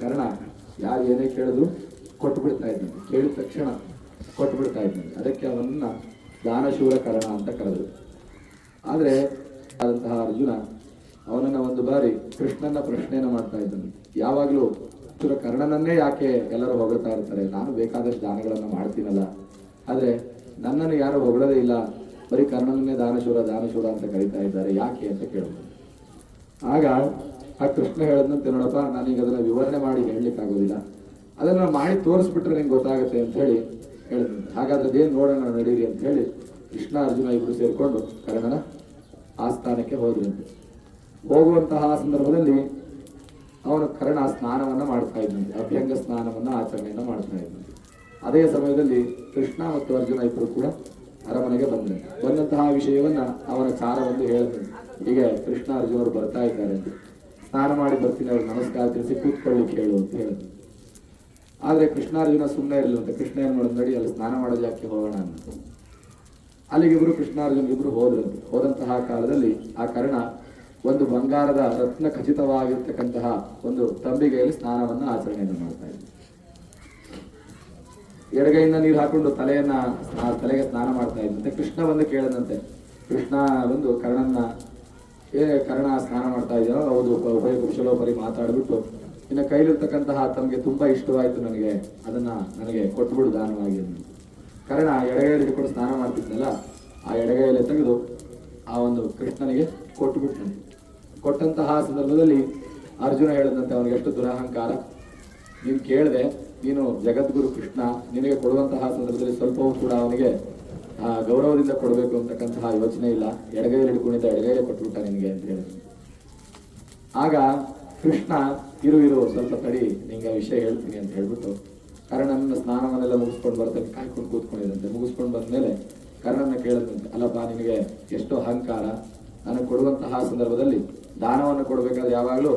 ಕಾರಣ, ಯಾರು ಏನೇ ಕೇಳಿದ್ರು ಕೊಟ್ಟು ಬಿಡ್ತಾ ಇದ್ದಾನೆ ಕೇಳಿದ ತಕ್ಷಣ ಕೊಟ್ಟು ಬಿಡ್ತಾ ಇದ್ದಾನೆ ಅದಕ್ಕೆ ಅವನನ್ನ ದಾನಶೂರ ಕರ್ಣ ಅಂತ ಕರೆದರು. ಆದರೆ ಆದಂತಹ ಅರ್ಜುನ ಅವನನ್ನ ಒಂದು ಬಾರಿ ಕೃಷ್ಣನ ಪ್ರಶ್ನೆಯನ್ನು ಮಾಡ್ತಾ ಇದ್ದಾನೆ ಯಾವಾಗಲೂ ಚೂರ ಕರ್ಣನನ್ನೇ ಯಾಕೆ ಎಲ್ಲರೂ ಹೊಗಳ್ತಾ ಇರ್ತಾರೆ? ನಾನು ಬೇಕಾದಷ್ಟು ದಾನಗಳನ್ನು ಮಾಡ್ತೀನಲ್ಲ. ಆದರೆ ನನ್ನನ್ನು ಯಾರು ಹೊಗಳದೇ ಇಲ್ಲ. ಬರೀ ಕರ್ಣನನ್ನೇ ದಾನಶೂರ ದಾನಶೂರ ಅಂತ ಕರೀತಾ ಇದ್ದಾರೆ. ಯಾಕೆ ಅಂತ ಕೇಳಬಹುದು ಆಗ ಆ ಕೃಷ್ಣ ಹೇಳದಂತೆ ನೋಡಪ್ಪ, ನಾನೀಗ ಅದನ್ನ ವಿವರಣೆ ಮಾಡಿ ಹೇಳಲಿಕ್ಕಾಗೋದಿಲ್ಲ. ಅದನ್ನ ಮಾಡಿ ತೋರಿಸ್ಬಿಟ್ರೆ ನಿಂಗೆ ಗೊತ್ತಾಗುತ್ತೆ ಅಂತ ಹೇಳಿ ಹೇಳಿದಂತೆ ಹಾಗಾದ್ರೆ ಅದೇನು ನೋಡೋಣ ನಡೀರಿ ಅಂತ ಹೇಳಿ ಕೃಷ್ಣ ಅರ್ಜುನ ಇಬ್ಬರು ಸೇರಿಕೊಂಡು ಕರ್ಣನ ಆಸ್ಥಾನಕ್ಕೆ ಹೋದ್ರಂತೆ. ಹೋಗುವಂತಹ ಸಂದರ್ಭದಲ್ಲಿ ಅವನು ಕರ್ಣ ಸ್ನಾನವನ್ನ ಮಾಡ್ತಾ ಇದ್ದಂತೆ ಅಭ್ಯಂಗ ಸ್ನಾನವನ್ನ ಆಚರಣೆಯನ್ನು ಮಾಡ್ತಾ ಇದ್ದಂತೆ ಅದೇ ಸಮಯದಲ್ಲಿ ಕೃಷ್ಣ ಮತ್ತು ಅರ್ಜುನ ಇಬ್ಬರು ಕೂಡ ಅರಮನೆಗೆ ಬಂದರು ಬಂದಂತಹ ವಿಷಯವನ್ನ ಅವನ ಚಾರವೆಂದು ಹೇಳಿದಂತೆ ಹೀಗೆ ಕೃಷ್ಣ ಅರ್ಜುನರು ಬರ್ತಾ ಇದ್ದಾರೆ ಅಂತ. ಸ್ನಾನ ಮಾಡಿ ಬರ್ತೀನಿ, ಅವ್ರಿಗೆ ನಮಸ್ಕಾರ ತಿಳಿಸಿ ಕೂತ್ಕೊಳ್ಳಿ ಕೇಳು ಅಂತ ಹೇಳಿದ್ರು. ಆದ್ರೆ ಕೃಷ್ಣಾರ್ಜುನ ಸುಮ್ಮನೆ ಇರಲಿಲ್ಲ ಕೃಷ್ಣ ಏನು ಮಾಡೋದು, ನಡಿ ಅಲ್ಲಿ ಸ್ನಾನ ಮಾಡೋದು ಯಾಕೆ ಹೋಗೋಣ ಅಂತ. ಅಲ್ಲಿಗೆ ಇಬ್ರು ಕೃಷ್ಣಾರ್ಜುನ, ಇಬ್ರು ಹೋದ್ರಂತೆ. ಹೋದಂತಹ ಕಾಲದಲ್ಲಿ ಆ ಕರ್ಣ ಒಂದು ಬಂಗಾರದ ರತ್ನ ಖಚಿತವಾಗಿರ್ತಕ್ಕಂತಹ ಒಂದು ತಂಬಿಗೆಯಲ್ಲಿ ಸ್ನಾನವನ್ನು ಆಚರಣೆಯನ್ನು ಮಾಡ್ತಾ ಇದ್ದ ಎಡಗೈಯಿಂದ ನೀರು ಹಾಕೊಂಡು ತಲೆಯನ್ನ ತಲೆಗೆ ಸ್ನಾನ ಮಾಡ್ತಾ ಇದ್ದಂತೆ ಕೃಷ್ಣ ಬಂದು ಕೇಳದಂತೆ, ಕೃಷ್ಣ ಬಂದು ಕರ್ಣನ್ನ ಏ ಕರ್ಣ ಸ್ನಾನ ಮಾಡ್ತಾ ಇದೆಯೋ? ಹೌದು ಉಪ- ಉಭಯ ಕುಶಲೋಪರಿ ಮಾತಾಡ್ಬಿಟ್ಟು. ಇನ್ನು ಕೈಲಿರ್ತಕ್ಕಂತಹ ತಮಗೆ ತುಂಬಾ ಇಷ್ಟವಾಯಿತು ನನಗೆ. ಅದನ್ನ ನನಗೆ ಕೊಟ್ಬಿಡು ದಾನವಾಗಿ. ಕರ್ಣ ಎಡಗೈಯಲ್ಲಿ ಕೂಡ ಸ್ನಾನ ಮಾಡ್ತಿದ್ನಲ್ಲ, ಆ ಎಡಗೈಯಲ್ಲಿ ತೆಗೆದು ಆ ಒಂದು ಕೃಷ್ಣನಿಗೆ ಕೊಟ್ಟುಬಿಟ್ನಂತೆ ಕೊಟ್ಟಂತಹ ಸಂದರ್ಭದಲ್ಲಿ ಅರ್ಜುನ ಹೇಳಿದಂತೆ ಅವನಿಗೆ ಎಷ್ಟು ದುರಹಂಕಾರ. ನೀನು ಕೇಳಿದೆ, ನೀನು ಜಗದ್ಗುರು ಕೃಷ್ಣ, ನಿನಗೆ ಕೊಡುವಂತಹ ಸಂದರ್ಭದಲ್ಲಿ ಸ್ವಲ್ಪವೂ ಕೂಡ ಅವನಿಗೆ ಗೌರವದಿಂದ ಕೊಡಬೇಕು ಅಂತಕ್ಕಂತಹ ಯೋಚನೆ ಇಲ್ಲ. ಎಡಗೈಲಿ ಹಿಡ್ಕೊಂಡಿದ್ದ ಎಡಗೈಲೆ ಕೊಟ್ಬಿಟ್ಟ ನಿನಗೆ ಅಂತ ಹೇಳಿದ್ರು. ಆಗ ಕೃಷ್ಣ, ಇರು ಇರು, ಸ್ವಲ್ಪ ತಡಿ, ನಿಂಗೆ ವಿಷಯ ಹೇಳ್ತೀನಿ ಅಂತ ಹೇಳ್ಬಿಟ್ಟು ಕರ್ಣನ ಸ್ನಾನವನ್ನೆಲ್ಲ ಮುಗಿಸ್ಕೊಂಡು ಬರ್ತಾನೆ ಕಾಯ್ಕೊಂಡು ಕೂತ್ಕೊಂಡಿದ್ದಂತೆ. ಮುಗಿಸ್ಕೊಂಡು ಬಂದ್ಮೇಲೆ ಕರ್ಣನ ಕೇಳಿದಂತೆ ಅಲ್ಲಪ್ಪ, ನಿನಗೆ ಎಷ್ಟು ಅಹಂಕಾರ. ನನಗೆ ಕೊಡುವಂತಹ ಸಂದರ್ಭದಲ್ಲಿ ದಾನವನ್ನು ಕೊಡಬೇಕಾದ್ರೆ ಯಾವಾಗಲೂ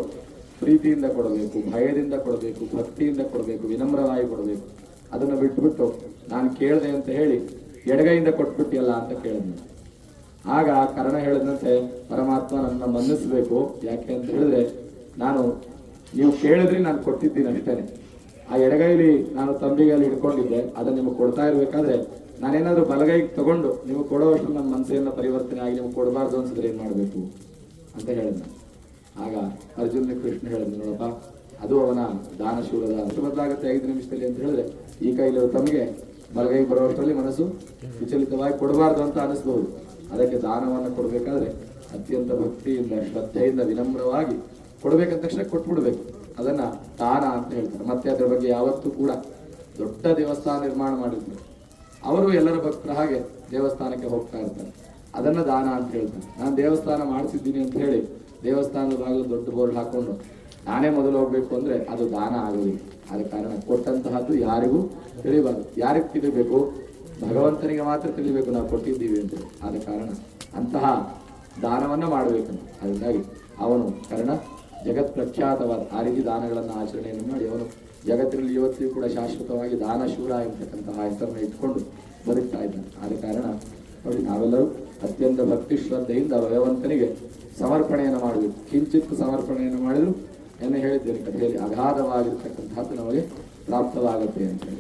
ಪ್ರೀತಿಯಿಂದ ಕೊಡಬೇಕು, ಭಯದಿಂದ ಕೊಡಬೇಕು, ಭಕ್ತಿಯಿಂದ ಕೊಡಬೇಕು, ವಿನಮ್ರವಾಗಿ ಕೊಡಬೇಕು. ಅದನ್ನು ಬಿಟ್ಬಿಟ್ಟು ನಾನು ಕೇಳಿದೆ ಅಂತ ಹೇಳಿ ಎಡಗೈಯಿಂದ ಕೊಟ್ಬಿಟ್ಟಿಯಲ್ಲ ಅಂತ ಕೇಳಿದ್ನು. ಆಗ ಕರ್ಣ ಹೇಳಿದಂತೆ, ಪರಮಾತ್ಮ ನನ್ನ ಮನ್ನಿಸ್ಬೇಕು. ಯಾಕೆ ಅಂತ ಹೇಳಿದ್ರೆ, ನಾನು, ನೀವು ಕೇಳಿದ್ರಿ ನಾನು ಕೊಟ್ಟಿದ್ದೀನಿ ಅಷ್ಟೇನೆ ಆ ಎಡಗೈಲಿ ನಾನು ತಂಬಿಗೆಯಲ್ಲಿ ಹಿಡ್ಕೊಂಡಿದ್ದೆ. ಅದನ್ನ ನಿಮಗೆ ಕೊಡ್ತಾ ಇರ್ಬೇಕಾದ್ರೆ, ನಾನೇನಾದ್ರೂ ಬಲಗೈಗೆ ತಗೊಂಡು ನಿಮಗೆ ಕೊಡೋಷ್ಟು ನನ್ನ ಮನಸ್ಸೆಯನ್ನ ಪರಿವರ್ತನೆ ಆಗಿ ನಿಮ್ಗೆ ಕೊಡಬಾರ್ದು ಅನ್ಸಿದ್ರೆ ಏನ್ ಮಾಡ್ಬೇಕು? ಅಂತ ಹೇಳಿದ್ನ. ಆಗ ಅರ್ಜುನ ಕೃಷ್ಣ ಹೇಳಿದ್ನು, ನೋಡಪ್ಪ, ಅದು ಅವನ ದಾನಶೂಲದ ಅಂತ ಬದಲಾಗುತ್ತೆ ಐದು ನಿಮಿಷದಲ್ಲಿ ಅಂತ ಹೇಳಿದ್ರೆ, ಈ ಕೈಲಿ ತಮಗೆ ಬಲಗೈ ಬರುವಷ್ಟರಲ್ಲಿ ಮನಸ್ಸು ವಿಚಲಿತವಾಗಿ ಕೊಡಬಾರ್ದು ಅಂತ ಅನಿಸ್ಬಹುದು ಅದಕ್ಕೆ ದಾನವನ್ನು ಕೊಡಬೇಕಾದ್ರೆ ಅತ್ಯಂತ ಭಕ್ತಿಯಿಂದ, ಶ್ರದ್ಧೆಯಿಂದ, ವಿನಮ್ರವಾಗಿ ಕೊಡಬೇಕಂದ ತಕ್ಷಣ ಕೊಟ್ಬಿಡ್ಬೇಕು. ಅದನ್ನ ದಾನ ಅಂತ ಹೇಳ್ತಾರೆ. ಮತ್ತೆ ಅದರ ಬಗ್ಗೆ ಯಾವತ್ತೂ ಕೂಡ ದೊಡ್ಡ ದೇವಸ್ಥಾನ ನಿರ್ಮಾಣ ಮಾಡಿರ್ತಾರೆ. ಅವರು ಎಲ್ಲರ ಭಕ್ತರ ಹಾಗೆ ದೇವಸ್ಥಾನಕ್ಕೆ ಹೋಗ್ತಾ ಇರ್ತಾರೆ. ಅದನ್ನ ದಾನ ಅಂತ ಹೇಳ್ತಾರೆ. ನಾನು ದೇವಸ್ಥಾನ ಮಾಡಿಸಿದ್ದೀನಿ ಅಂತ ಹೇಳಿ ದೇವಸ್ಥಾನದ ಭಾಗದಲ್ಲಿ ದೊಡ್ಡ ಬೋರ್ಡ್ ಹಾಕೊಂಡು ನಾನೇ ಮೊದಲು ಹೋಗ್ಬೇಕು ಅಂದ್ರೆ ಅದು ದಾನ ಆಗಲಿ ಆದ ಕಾರಣ ಕೊಟ್ಟಂತಹದ್ದು ಯಾರಿಗೂ ತಿಳಿಬಾರ್ದು. ಯಾರಿಗೆ ತಿಳಿಬೇಕು? ಭಗವಂತನಿಗೆ ಮಾತ್ರ ತಿಳಿಬೇಕು ನಾವು ಕೊಟ್ಟಿದ್ದೀವಿ ಅಂತ. ಆದ ಕಾರಣ ಅಂತಹ ದಾನವನ್ನ ಮಾಡಬೇಕಂತ. ಅದರಿಂದಾಗಿ ಅವನು ಕರ್ಣ ಜಗತ್ ಪ್ರಖ್ಯಾತವಾದ, ಆ ರೀತಿ ದಾನಗಳನ್ನು ಆಚರಣೆಯನ್ನು ಮಾಡಿ ಅವನು ಜಗತ್ತಿನಲ್ಲಿ ಇವತ್ತಿಗೂ ಕೂಡ ಶಾಶ್ವತವಾಗಿ ದಾನಶೂರ ಎಂಬತಕ್ಕಂತಹ ಹೆಸರನ್ನು ಇಟ್ಕೊಂಡು ಬದುಕ್ತಾ ಇದ್ದಾನೆ. ಆದ ಕಾರಣ ನೋಡಿ, ನಾವೆಲ್ಲರೂ ಅತ್ಯಂತ ಭಕ್ತಿ ಶ್ರದ್ಧೆಯಿಂದ ಭಗವಂತನಿಗೆ ಸಮರ್ಪಣೆಯನ್ನು ಮಾಡಬೇಕು. ಕಿಂಚಿತ್ ಸಮರ್ಪಣೆಯನ್ನು ಮಾಡಿದ್ರು ಎನ್ನ ಹೇಳಿದ್ದೇನೆ ಕಥೆಯಲ್ಲಿ ಅಗಾಧವಾಗಿರ್ತಕ್ಕಂಥದ್ದು ನಮಗೆ ಪ್ರಾಪ್ತವಾಗುತ್ತೆ ಅಂತ ಹೇಳಿ.